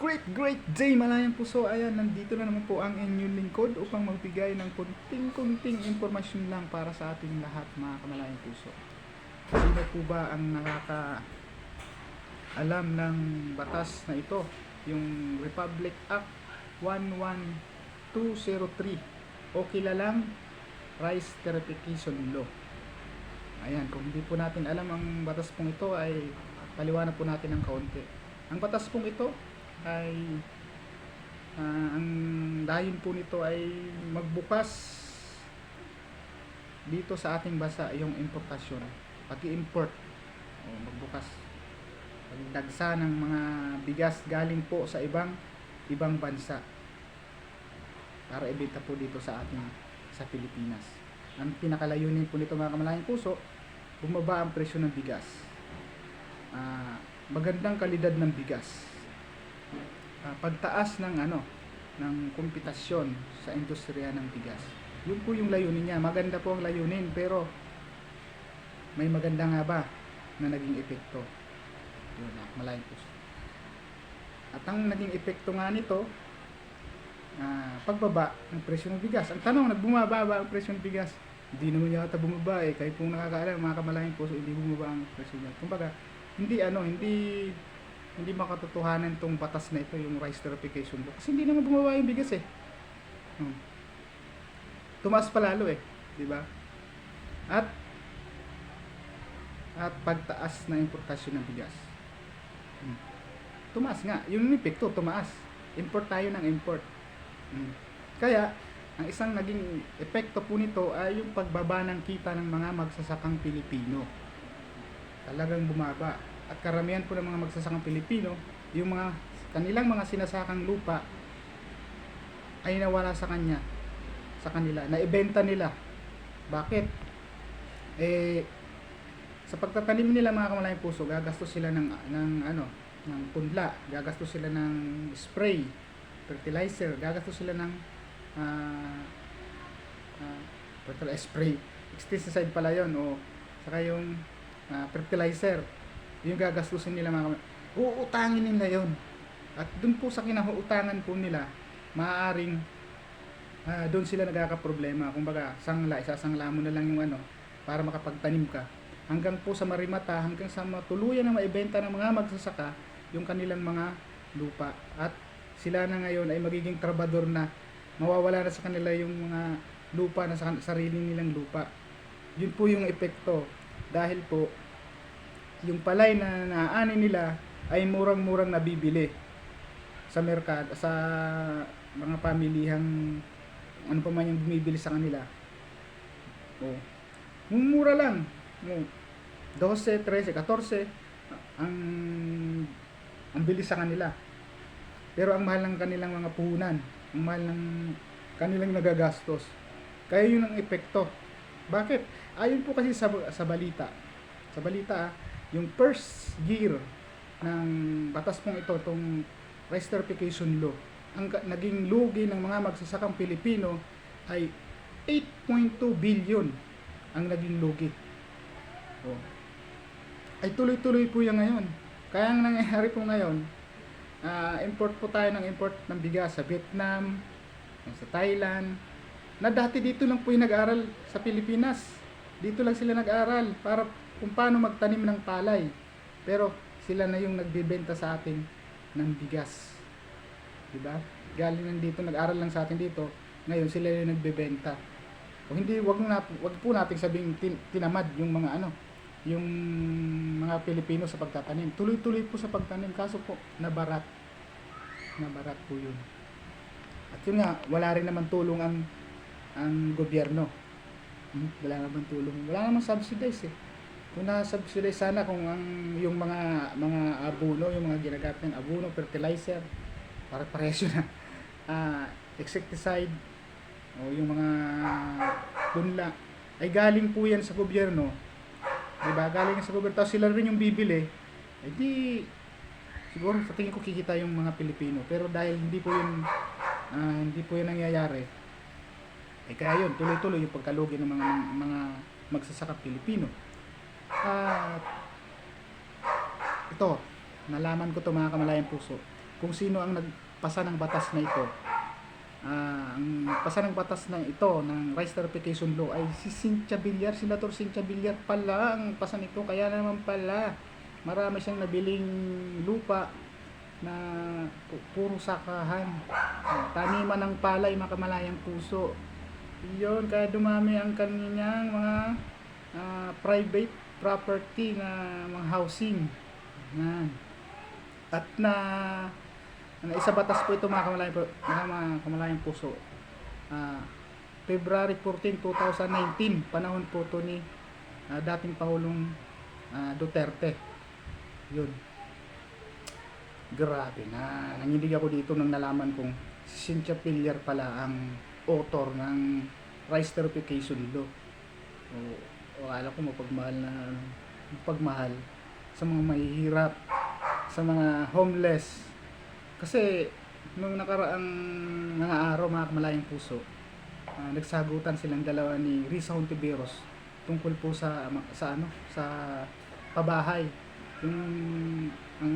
great, great day malayang puso. Ayan, nandito na naman po ang inyong lingkod upang magbigay ng kunting-kunting impormasyon lang para sa ating lahat mga kamalayang puso. Sino po ba ang nakaka alam ng batas na ito? Yung Republic Act 11203 o kilalang Rice Terrification Law. Ayan, kung hindi po natin alam ang batas pong ito ay paliwanag po natin ng kaunti. Ang batas pong ito ay ah, ang dayon po nito ay magbukas dito sa ating bansa yung importasyon. Pag-import o magbukas pagdagsa ng mga bigas galing po sa ibang ibang bansa para ibenta po dito sa ating sa Pilipinas. Ang pinakalayunin po nito mga kamalayang puso, bumaba ang presyo ng bigas. Ah, magandang kalidad ng bigas. Ah, pagtaas ng ano, ng kompetasyon sa industriya ng bigas. Yun po yung layunin niya. Maganda po ang layunin pero may maganda nga ba na naging epekto? Yun na, malayang puso. At ang naging epekto nga nito, ah, pagbaba ng presyo ng bigas. Ang tanong, nagbumaba ba ang presyo ng bigas? Hindi naman yata bumaba eh. Kahit kung nakakaalam, mga kamalayang puso, hindi bumaba ang presyo niya. Kumbaga, hindi ano, hindi hindi makatotohanan tong batas na ito, yung rice verification law. Kasi hindi naman bumaba yung bigas eh. Hmm. Tumaas pa lalo eh. Di ba? At at pagtaas ng importasyon ng bigas. Hmm. Tumaas nga. Yung epekto, tumaas. Import tayo ng import. Hmm. Kaya, ang isang naging epekto po nito ay yung pagbaba ng kita ng mga magsasakang Pilipino. Talagang bumaba. At karamihan po ng mga magsasakang Pilipino, yung mga kanilang mga sinasakang lupa ay nawala sa kanya sa kanila, naibenta nila. Bakit? Eh, sa pagtatanim nila mga kamalayang puso, gagastos sila ng, ng ano, ng punla, gagastos sila ng spray, fertilizer, gagastos sila ng ah ah, fertilizer spray, pesticide pala yon o saka yung ah, fertilizer, yung gagastusin nila mga kamalayang uutangin nila yon at dun po sa kinahuutangan po nila maaaring ah, doon sila nagkakaproblema. Kumbaga sangla isasangla mo na lang yung ano para makapagtanim ka. Hanggang po sa marimata hanggang sa matuluyan na maibenta ng mga magsasaka yung kanilang mga lupa. At sila na ngayon ay magiging trabador na mawawala na sa kanila yung mga lupa na sa sarili nilang lupa. Yun po yung epekto. Dahil po yung palay na naani nila ay murang-murang nabibili sa merkado sa mga pamilihang ano pa man yung bumibili sa kanila. Oh. Mura lang. Oh. 12, 13, 14 ang ang bilis sa kanila. Pero ang mahal ng kanilang mga puhunan, ang mahal ng kanilang nagagastos. Kaya yun ang epekto. Bakit? Ayon po kasi sa, sa balita. Sa balita, ah, yung first year ng batas pong ito, itong rice law, ang naging lugi ng mga magsasakang Pilipino ay 8.2 billion ang naging lugi. Oh. Ay tuloy-tuloy po yan ngayon. Kaya ang nangyayari po ngayon, ah, import po tayo ng import ng bigas sa Vietnam, sa Thailand, na dati dito lang po yung nag-aral sa Pilipinas. Dito lang sila nag-aral para kung paano magtanim ng palay. Pero sila na yung nagbebenta sa atin ng bigas. 'Di ba? Galing lang dito, nag-aral lang sa atin dito. Ngayon sila yung nagbebenta. O hindi wag na wag po nating sabing tin, tinamad yung mga ano, yung mga Pilipino sa pagtatanim. Tuloy-tuloy po sa pagtanim kaso po nabarat. Nabarat po 'yun. At yun nga, wala rin naman tulong ang ang gobyerno. Hmm? Wala naman tulong. Wala naman subsidize eh. Kung na-subsidize sana kung ang yung mga mga abono, yung mga ginagamit ng abono, fertilizer, para presyo na ah insecticide o yung mga punla ay galing po yan sa gobyerno. 'Di ba? Galing sa gobyerno. Tapos sila rin yung bibili. Eh di siguro sa tingin ko kikita yung mga Pilipino. Pero dahil hindi po yun ah, hindi po yun nangyayari, eh kaya yun, tuloy-tuloy yung pagkalugi ng mga mga magsasaka Pilipino. At ito, nalaman ko to mga kamalayang puso. kung sino ang nagpasa ng batas na ito. Ah, ang pasa ng batas na ito ng Rice Verification Law ay si Cynthia Villar, Senator Cynthia Villar pala ang pasa nito. Kaya naman pala marami siyang nabiling lupa na pu- puro sakahan. Ah, Taniman ng palay, makamalayang puso. Yun, kaya dumami ang kanyang mga ah, private property na mga housing. Yan. At na na isa batas po ito mga kamalayang, mga, kamalayang puso. Ah, February 14, 2019, panahon po to ni ah, dating Pangulong ah, Duterte. Yun. Grabe na. Nanginig ako dito nang nalaman kong si Cynthia Pillar pala ang author ng Rice Verification Law. O, o alam ko mapagmahal na pagmahal sa mga mahihirap, sa mga homeless. Kasi nung nakaraang mga araw mga kamalayang puso, ah, nagsagutan silang dalawa ni Risa Hontiveros tungkol po sa sa ano sa pabahay. Yung ang,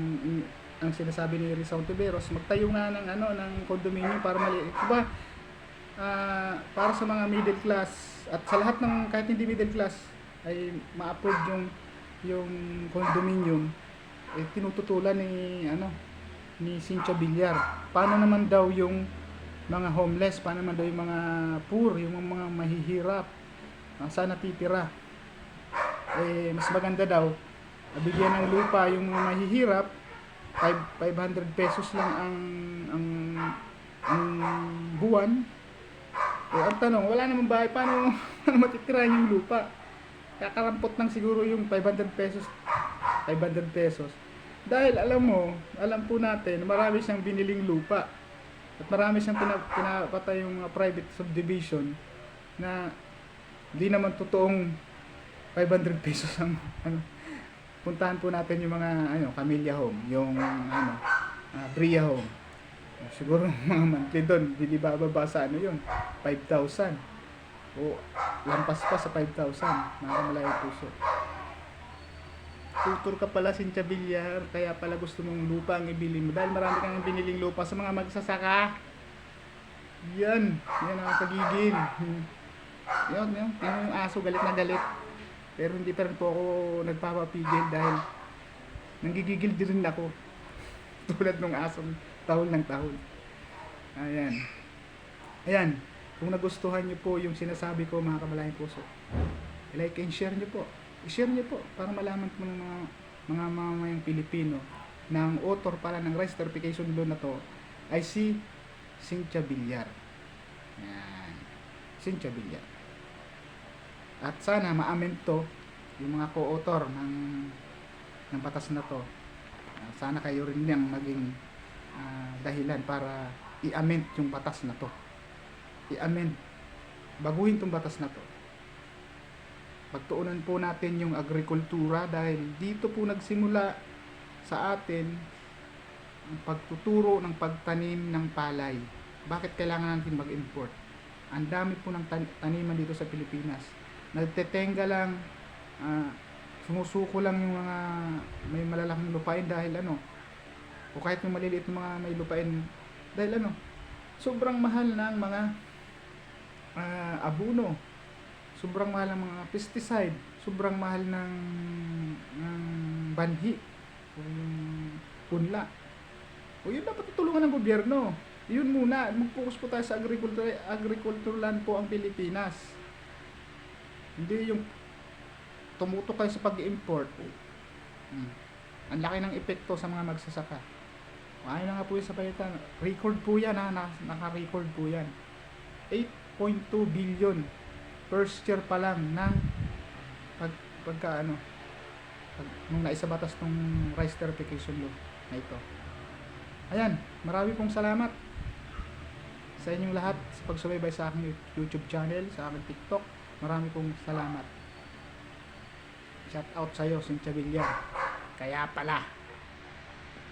ang, sinasabi ni Risa Hontiveros magtayo nga ng ano ng condominium para mali diba ah, para sa mga middle class at sa lahat ng kahit hindi middle class ay ma-approve yung yung condominium eh tinututulan ni ano ni Cynthia Villar. Paano naman daw yung mga homeless, paano naman daw yung mga poor, yung mga mahihirap, uh, saan natitira. Eh, mas maganda daw, ah, bigyan ng lupa yung mga mahihirap, five- 500 pesos lang ang ang ang buwan. Eh, ang tanong, wala namang bahay, paano, paano matitirahan yung lupa? Kakarampot lang siguro yung 500 pesos, 500 pesos. Dahil alam mo, alam po natin, marami siyang biniling lupa. At marami siyang pina, pinapatay yung private subdivision na di naman totoong 500 pesos ang ano. Puntahan po natin yung mga ano, Camellia Home, yung ano, ah, Bria Home. Siguro mga monthly doon, hindi bababa sa ano yun, 5,000. O lampas pa sa 5,000, mga kamalayang puso tutor ka pala Cynthia Villar, kaya pala gusto mong lupa ang ibili mo dahil marami kang biniling lupa sa mga magsasaka. Yan, yan ang pagigil. Yan, yan, tingnan yung aso galit na galit. Pero hindi pa rin po ako nagpapapigil dahil nanggigigil din ako. Tulad ng asong tahol ng tahol. Ayan. Ayan, kung nagustuhan niyo po yung sinasabi ko mga kamalayang puso, like and share niyo po i-share niyo po para malaman po ng mga mga mamamayang Pilipino na ang author pala ng rice verification law na to ay si Cynthia Villar. Yan. Cynthia Villar. At sana ma-amend to yung mga co-author ng ng batas na to. Sana kayo rin yung maging ah, dahilan para i-amend yung batas na to. I-amend. Baguhin tong batas na to pagtuunan po natin yung agrikultura dahil dito po nagsimula sa atin ang pagtuturo ng pagtanim ng palay. Bakit kailangan natin mag-import? Ang dami po ng tan- taniman dito sa Pilipinas. Nagtetenga lang, ah, sumusuko lang yung mga may malalaking lupain dahil ano, o kahit yung maliliit yung mga may lupain dahil ano, sobrang mahal ng mga ah, abuno, sobrang mahal ng mga pesticide, sobrang mahal ng, ng banhi, yung punla. O yun dapat tutulungan ng gobyerno. Yun muna, mag-focus po tayo sa agriculture, agriculture land po ang Pilipinas. Hindi yung tumutok kayo sa pag-import. Hmm. Ang laki ng epekto sa mga magsasaka. Ayun na nga po yung sa palitan. Record po yan ha, na, naka-record po yan. 8.2 billion first year pa lang ng pag, pagka ano pag, nung naisabatas tong rice verification law na ito. Ayan, marami pong salamat sa inyong lahat sa pagsubaybay sa aking YouTube channel, sa aking TikTok. Marami pong salamat. Shout out sa iyo, Cynthia Villar. Kaya pala,